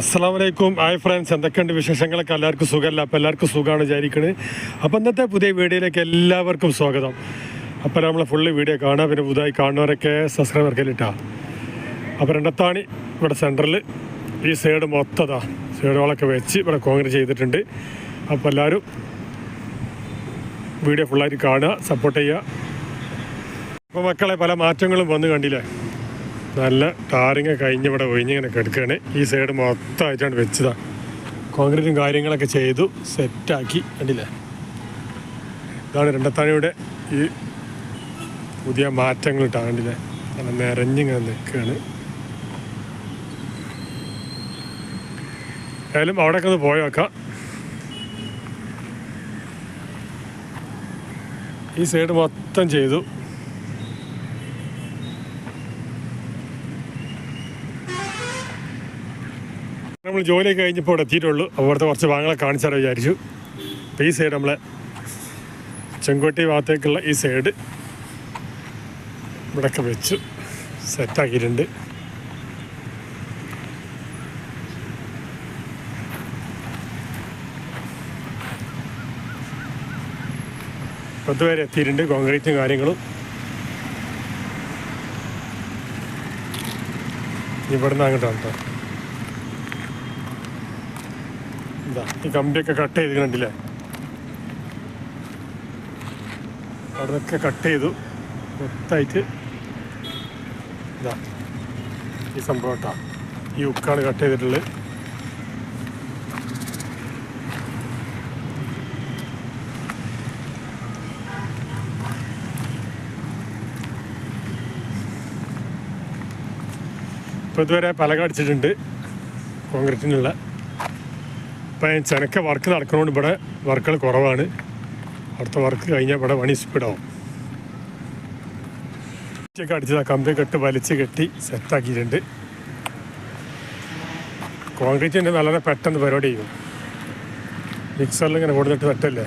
അസ്സാം വലൈക്കും hi friends എന്തൊക്കെയുണ്ട് വിശേഷങ്ങളൊക്കെ? എല്ലാവർക്കും സുഖമല്ല? അപ്പോൾ എല്ലാവർക്കും സുഖമാണ് വിചാരിക്കുന്നത് അപ്പോൾ ഇന്നത്തെ പുതിയ വീഡിയോയിലേക്ക് എല്ലാവർക്കും സ്വാഗതം. അപ്പോൾ നമ്മൾ ഫുള്ള് വീഡിയോ കാണാം പിന്നെ പുതുതായി കാണുന്നവരൊക്കെ സബ്സ്ക്രൈബ് ഇട്ടാ അപ്പോൾ രണ്ടത്താണി ഇവിടെ സെന്ററിൽ ഈ സൈഡ് മൊത്തതാ സൈഡുകളൊക്കെ വെച്ച് ഇവിടെ കോൺഗ്രസ് ചെയ്തിട്ടുണ്ട്. അപ്പോൾ എല്ലാവരും വീഡിയോ ഫുള്ളായിട്ട് കാണുക സപ്പോർട്ട് ചെയ്യുക. അപ്പോൾ മക്കളെ പല മാറ്റങ്ങളും വന്നു കണ്ടില്ലേ? നല്ല ടാറിങ് കഴിഞ്ഞ് ഇവിടെ ഒഴിഞ്ഞിങ്ങനെ കിടക്കുകയാണ്. ഈ സൈഡ് മൊത്തമായിട്ടാണ് വെച്ചതാ. കോൺക്രീറ്റും കാര്യങ്ങളൊക്കെ ചെയ്തു സെറ്റാക്കി കണ്ടില്ലേ? ഇതാണ് രണ്ടത്താണിയുടെ ഈ പുതിയ മാറ്റങ്ങൾ ഇട്ടാ കണ്ടില്ലേ? നല്ല നിറഞ്ഞിങ്ങനെ നിൽക്കുകയാണ്. ഏതായാലും അവിടെയൊക്കെ ഒന്ന് പോയി വെക്കാം ഈ സൈഡ് മൊത്തം ചെയ്തു. നമ്മൾ ജോലിയൊക്കെ കഴിഞ്ഞപ്പോൾ ഇവിടെ എത്തിയിട്ടുള്ളൂ. അവിടുത്തെ കുറച്ച് ഭാഗങ്ങളെ കാണിച്ചാൽ വിചാരിച്ചു. അപ്പോൾ ഈ സൈഡ് നമ്മളെ ചെങ്കോട്ടി ഭാഗത്തേക്കുള്ള ഈ സൈഡ് ഇവിടെയൊക്കെ വെച്ചു. സെറ്റാക്കിയിട്ടുണ്ട് പത്ത് പേരെ എത്തിയിട്ടുണ്ട് കോൺക്രീറ്റും കാര്യങ്ങളും. ഇവിടുന്ന് അങ്ങോട്ടാണ് കേട്ടോ എന്താ ഈ കമ്പിയൊക്കെ കട്ട് ചെയ്ത് കണ്ടില്ലേ അവിടെയൊക്കെ കട്ട് ചെയ്തു. മൊത്തമായിട്ട് ഇതാ ഈ സംഭവം കേട്ടോ. ഈ ഉക്കാണ് കട്ട് ചെയ്തിട്ടുള്ളത്. ഇപ്പോൾ ഇതുവരെ പലക അടിച്ചിട്ടുണ്ട്. കോൺക്രീറ്റിനുള്ള ഇപ്പം ചെനക്ക വർക്ക് നടക്കുന്നതുകൊണ്ട് ഇവിടെ വർക്കുകൾ കുറവാണ്. അടുത്ത വർക്ക് കഴിഞ്ഞാൽ ഇവിടെ പണി സ്പീഡാവും ഒക്കെ അടിച്ചതാ കമ്പി കെട്ട് വലിച്ച് കെട്ടി സെറ്റാക്കിയിട്ടുണ്ട് കോൺക്രീറ്റിന്റെ വളരെ പെട്ടെന്ന് പരിപാടി ചെയ്യും. മിക്സറിൽ ഇങ്ങനെ കൊടുത്തിട്ട് തട്ടല്ലേ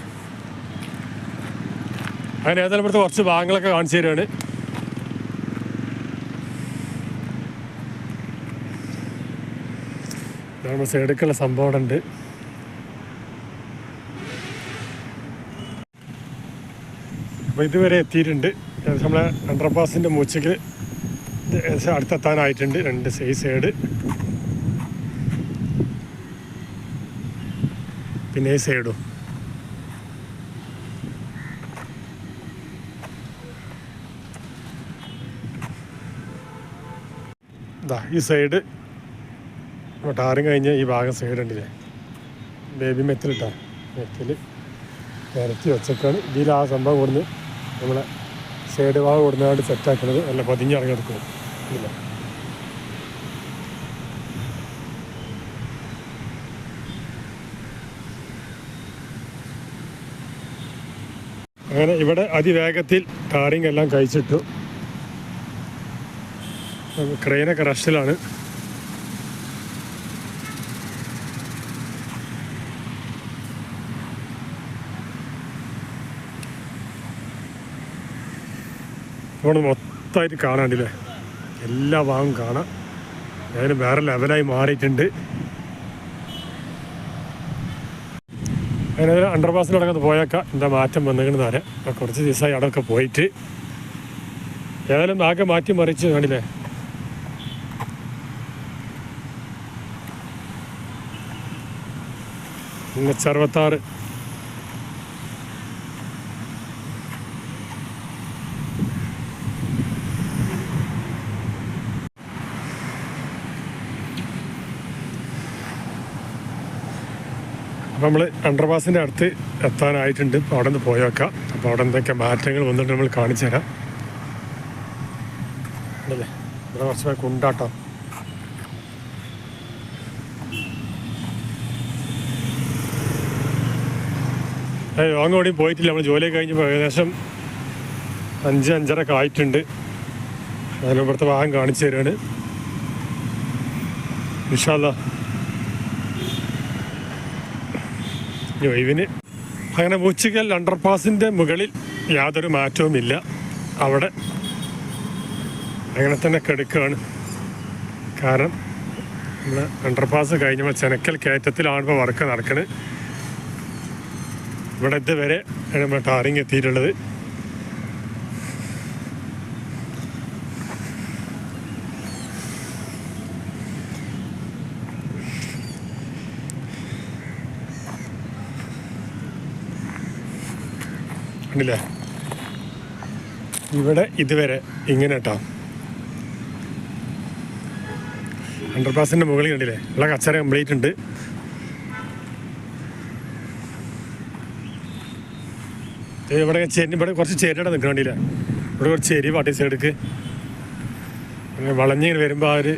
അങ്ങനെ ഏതായാലും ഇവിടുത്തെ കുറച്ച് ഭാഗങ്ങളൊക്കെ കാണിച്ചു തരികയാണ് നമ്മൾ സൈഡിലേക്കുള്ള സംഭവം ഉണ്ട്. അപ്പോൾ ഇതുവരെ എത്തിയിട്ടുണ്ട്. ഏകദേശം നമ്മളെ അണ്ടർപാസിന്റെ മൂച്ചയ്ക്ക് ഏകദേശം അടുത്തെത്താനായിട്ടുണ്ട്. രണ്ട് സൈസ് സൈഡ് പിന്നെ ഈ സൈഡും ഇതാ ഈ സൈഡ് ടാറിങ് കഴിഞ്ഞ് ഈ ഭാഗം സൈഡ് ഉണ്ടല്ലേ ബേബി മെത്തിലിട്ടാ മെത്തിൽ നിരത്തി വെച്ചേക്കാണ്. ഇതിൽ ആ സംഭവം കൊടുന്ന് നമ്മളെ സൈഡ് ഭാഗം കൊടുന്നാണ്ട് സെറ്റാക്കുന്നത് നല്ല പതിഞ്ഞിറങ്ങി എടുക്കും ഇല്ല? അങ്ങനെ ഇവിടെ അതിവേഗത്തിൽ ടാറിങ് എല്ലാം കഴിച്ചിട്ടു. ക്രെയിനൊക്കെ റഷിലാണ് ഇവിടെ മൊത്തമായിട്ട് കാണാണ്ടില്ലേ? എല്ലാ ഭാഗവും കാണാം. അതിന് വേറെ ലെവലായി മാറിയിട്ടുണ്ട്. അങ്ങനെ അണ്ടർപാസിലടക്കം പോയേക്കാം. എന്താ മാറ്റം വന്നിരിക്കുന്നത് അപ്പോൾ കുറച്ച് ദിവസമായി അവിടെയൊക്കെ പോയിട്ട്. ഏതായാലും ആകെ മാറ്റി മറിച്ച് കാണില്ലേ പിന്നെ അറുപത്താറ് അപ്പോൾ നമ്മൾ അണ്ടർപാസിന്റെ അടുത്ത് എത്താനായിട്ടുണ്ട്. അപ്പോൾ അവിടെ നിന്ന് പോയേക്കാം അപ്പോൾ അവിടെ എന്തൊക്കെ മാറ്റങ്ങൾ വന്നിട്ട് നമ്മൾ കാണിച്ചു തരാം. അല്ലേ ഇവിടെ കുറച്ച് കുണ്ടാട്ടോ ലോങ് ഓടി പോയിട്ടില്ല. നമ്മൾ ജോലി കഴിഞ്ഞപ്പോൾ ഏകദേശം അഞ്ച് അഞ്ചരക്കെ ആയിട്ടുണ്ട്. അതിലിവിടുത്തെ ഭാഗം കാണിച്ചു തരുവാണ് വിശാല ഒഴിവിന് അങ്ങനെ മൂച്ചിക്കൽ അണ്ടർപാസിന്റെ മുകളിൽ യാതൊരു മാറ്റവുമില്ല. അവിടെ അങ്ങനെ തന്നെ കെടുക്കുകയാണ്. കാരണം നമ്മുടെ അണ്ടർപാസ് കഴിഞ്ഞപ്പോൾ ചെനക്കൽ കയറ്റത്തിലാണ് ഇപ്പോൾ വർക്ക് നടക്കുന്നത് ഇവിടെ ഇതുവരെ ടാറിങ് എത്തിയിട്ടുള്ളത്. കണ്ടില്ലേ ഇവിടെ ഇതുവരെ ഇങ്ങനെ കേട്ടോ അണ്ടർപാസിന്റെ മുകളിൽ കണ്ടില്ലേ? ഉള്ള കച്ചറ കംപ്ലീറ്റ് ഉണ്ട്. ഇവിടെ ചെരി ഇവിടെ കുറച്ച് ചെരിയുടെ നിൽക്കണം കണ്ടില്ലേ? ഇവിടെ കുറച്ച് ചെരി പാട്ടി സൈഡിക്ക് വളഞ്ഞിങ്ങനെ വരുമ്പോൾ ആ ഒരു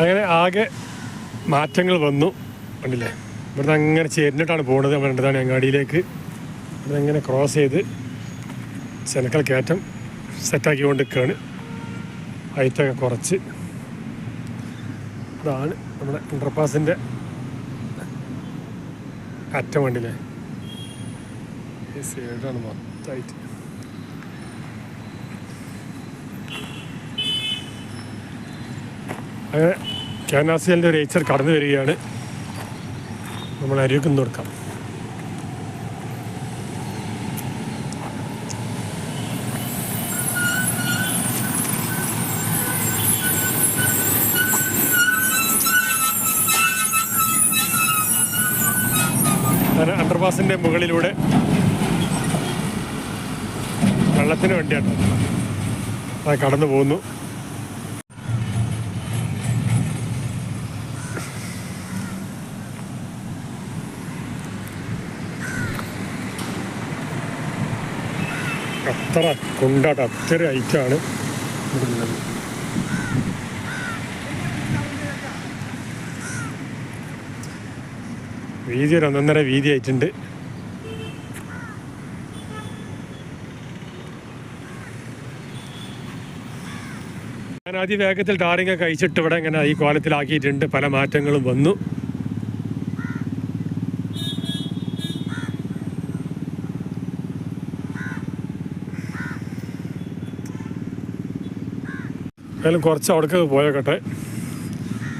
അങ്ങനെ ആകെ മാറ്റങ്ങൾ വന്നു. കണ്ടില്ലേ? ഇവിടുന്ന് അങ്ങനെ ചേരിഞ്ഞിട്ടാണ് പോകുന്നത് വേണ്ടതാണ് അങ്ങാടിയിലേക്ക്. ഇവിടെ അങ്ങനെ ക്രോസ് ചെയ്ത് ചെനക്കൽ കയറ്റം സെറ്റാക്കി കൊണ്ടിരിക്കുകയാണ് ഹൈറ്റൊക്കെ കുറച്ച്. ഇതാണ് നമ്മുടെ ഇന്റർപാസിന്റെ അറ്റം വേണ്ടില്ലേ ഈ സൈഡാണ് മൊത്തമായിട്ട്. അങ്ങനെ ക്യാനാസിയലിന്റെ ഒരു ഏച്ചർ കടന്നു വരികയാണ്. നമ്മൾ അരിയൊക്കെ കൊടുക്കാം. അണ്ടർപാസിന്റെ മുകളിലൂടെ വെള്ളത്തിന് വേണ്ടിയാണ്. അത് കടന്നു പോകുന്നു. അത്ര കൊണ്ടാട്ട അത്ര ഐറ്റാണ് വീതി ഒരു ഒന്നൊന്നര വീതി ആയിട്ടുണ്ട്. ഞാൻ ആദ്യ വേഗത്തിൽ ടാറിങ് ഒക്കെ അയച്ചിട്ട് ഇവിടെ ഇങ്ങനെ ഈ കോലത്തിലാക്കിയിട്ടുണ്ട്. പല മാറ്റങ്ങളും വന്നു. ഏതായാലും കുറച്ച് അവിടേക്ക് പോയേക്കട്ടെ.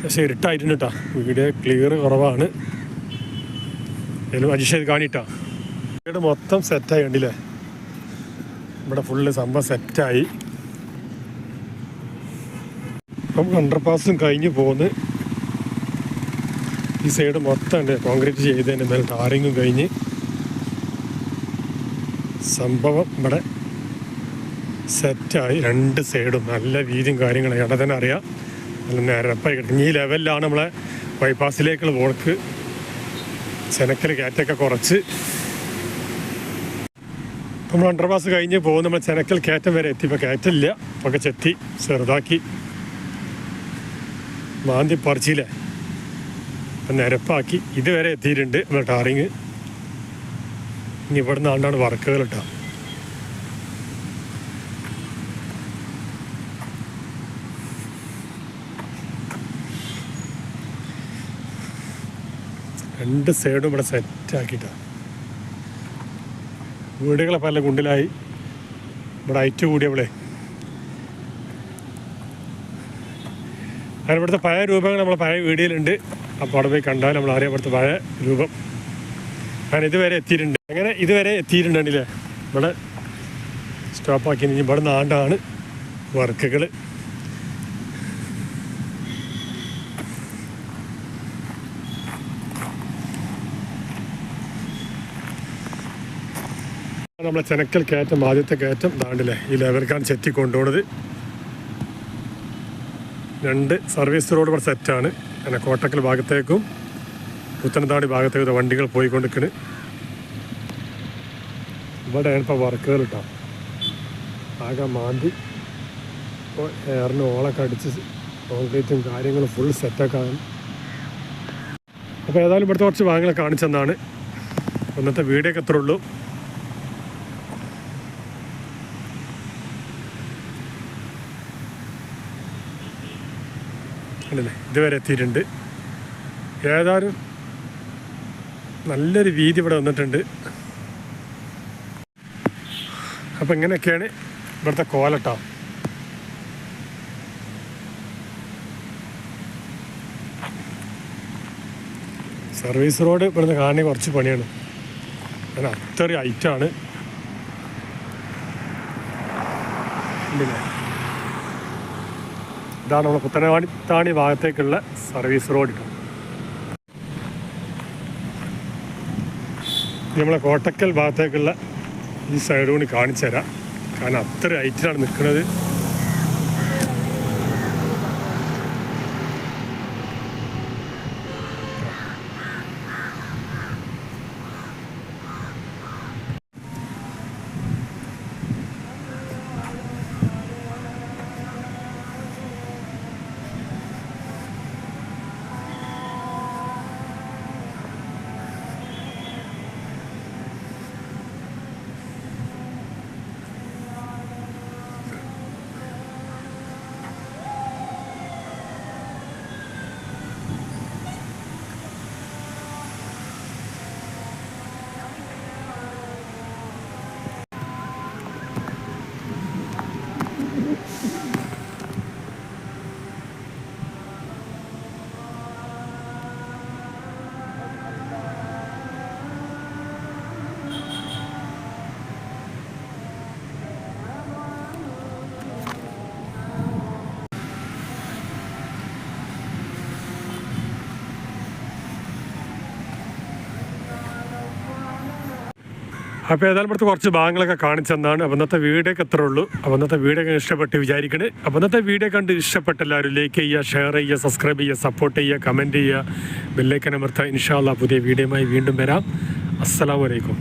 പക്ഷേ ഇരുട്ടായിട്ടുണ്ട് കേട്ടോ. വീഡിയോ ക്ലിയർ കുറവാണ്. ഏതായാലും അജിഷ് ഇത് കാണിട്ടാ. വീട് മൊത്തം സെറ്റായി കണ്ടില്ലേ ഇവിടെ ഫുള്ള് സംഭവം സെറ്റായി അപ്പം അണ്ടർപാസും കഴിഞ്ഞ് പോന്ന്. ഈ സൈഡ് മൊത്തം ഉണ്ട്. കോൺക്രീറ്റ് ചെയ്തതിന്റെ മേലെ ടാറിങ്ങും കഴിഞ്ഞ്. സംഭവം ഇവിടെ സെറ്റായി രണ്ട് സൈഡും നല്ല വീതിയും കാര്യങ്ങളും. ഇടതന്നെ തന്നെ അറിയാം. നല്ല നിരപ്പായി കിട്ടും. ഈ ലെവലിലാണ് നമ്മളെ ബൈപ്പാസിലേക്കുള്ള വോൾക്ക് ചെനക്കൽ കയറ്റൊക്കെ കുറച്ച്. നമ്മൾ അണ്ടർപാസ് കഴിഞ്ഞ് പോകും നമ്മൾ ചെനക്കൽ കയറ്റം വരെ എത്തി. ഇപ്പോൾ കയറ്റില്ല ഒക്കെ ചെത്തി ചെറുതാക്കി. മാന്തി പറിച്ചില്ലേ? അപ്പം നിരപ്പാക്കി. ഇതുവരെ എത്തിയിട്ടുണ്ട്. നമ്മുടെ ടാറിങ്. ഇനി ഇവിടെ നിന്നാണ്ടാണ് വർക്കുകൾ ഇട്ടാ. രണ്ട് സൈഡും ഇവിടെ സെറ്റാക്കിയിട്ടാണ് വീടുകളെ പല കുണ്ടിലായി ഇവിടെ ഹൈറ്റ് കൂടിയവളെ അങ്ങനെ ഇവിടുത്തെ പഴയ രൂപങ്ങൾ നമ്മൾ പഴയ വീഡിയോയിലുണ്ട് അപ്പോൾ അവിടെ പോയി കണ്ടാൽ നമ്മൾ അറിയാം ഇവിടുത്തെ പഴയ രൂപം. അങ്ങനെ ഇതുവരെ എത്തിയിട്ടുണ്ട്. അങ്ങനെ ഇതുവരെ എത്തിയിട്ടുണ്ടല്ലേ ഇവിടെ സ്റ്റോപ്പാക്കി ഇവിടെ നാണ്ടാണ് വർക്കുകൾ നമ്മളെ ചെനക്കൽ കയറ്റം ആദ്യത്തെ കയറ്റം താണ്ടില്ലേ ഈ ലെവൽക്കാണ് ചെത്തി കൊണ്ടുപോണത്. രണ്ട് സർവീസ് റോഡ് ഇവിടെ സെറ്റാണ് അങ്ങനെ കോട്ടക്കൽ ഭാഗത്തേക്കും പുത്തനത്താടി ഭാഗത്തേക്കും വണ്ടികൾ പോയിക്കൊണ്ടിരിക്കണ്. ഇവിടെയാണ് ഇപ്പോൾ വർക്കുകൾ കേട്ടോ ആകെ മാന്തി. ഇപ്പോൾ എയറിന് ഓളൊക്കെ അടിച്ച് കോൺക്രീറ്റും കാര്യങ്ങളും ഫുൾ സെറ്റൊക്കെ അപ്പോൾ ഏതായാലും ഇവിടുത്തെ കുറച്ച് ഭാഗങ്ങൾ കാണിച്ചെന്നാണ് ഇന്നത്തെ വീഡിയോ ഒക്കെ എത്ര ഉള്ളൂ. കണ്ടില്ലേ ഇതുവരെ എത്തിയിട്ടുണ്ട്. ഏതായാലും നല്ലൊരു വീതി ഇവിടെ വന്നിട്ടുണ്ട്. അപ്പം ഇങ്ങനെയൊക്കെയാണ് ഇവിടുത്തെ കോലട്ടോ സർവീസ് റോഡ് ഇവിടുന്ന് കാണി കുറച്ച് പണിയാണ്. അങ്ങനെ അത്രയും ഐറ്റാണ് ഉണ്ടല്ലേ ഇതാണ് നമ്മൾ പുത്തനവാടി താണി ഭാഗത്തേക്കുള്ള സർവീസ് റോഡ് നമ്മളെ കോട്ടക്കൽ ഭാഗത്തേക്കുള്ള ഈ സൈഡ് കൂടി കാണിച്ചു തരാം കാരണം അത്ര ഹൈറ്റിലാണ് നിൽക്കുന്നത്. അപ്പോൾ ഏതായാലും ഇവിടുത്തെ കുറച്ച് ഭാഗങ്ങളൊക്കെ കാണിച്ചെന്നാണ് അപ്പോൾ ഇന്നത്തെ വീഡിയോ എത്ര ഉള്ളൂ. അപ്പോൾ വീഡിയോ ഇഷ്ടപ്പെട്ട് വിചാരിക്കണേ. അപ്പോൾ വീഡിയോ കണ്ട് ഇഷ്ടപ്പെട്ട എല്ലാവരും ലൈക്ക് ചെയ്യുക ഷെയർ ചെയ്യുക സബ്സ്ക്രൈബ് ചെയ്യുക സപ്പോർട്ട് ചെയ്യുക കമന്റ് ചെയ്യുക. ബെല്ലൈക്കൻ അമർത്തുക ഇൻഷാല്ല പുതിയ വീഡിയോയുമായി വീണ്ടും വരാം. അസ്സാം അലൈക്കും.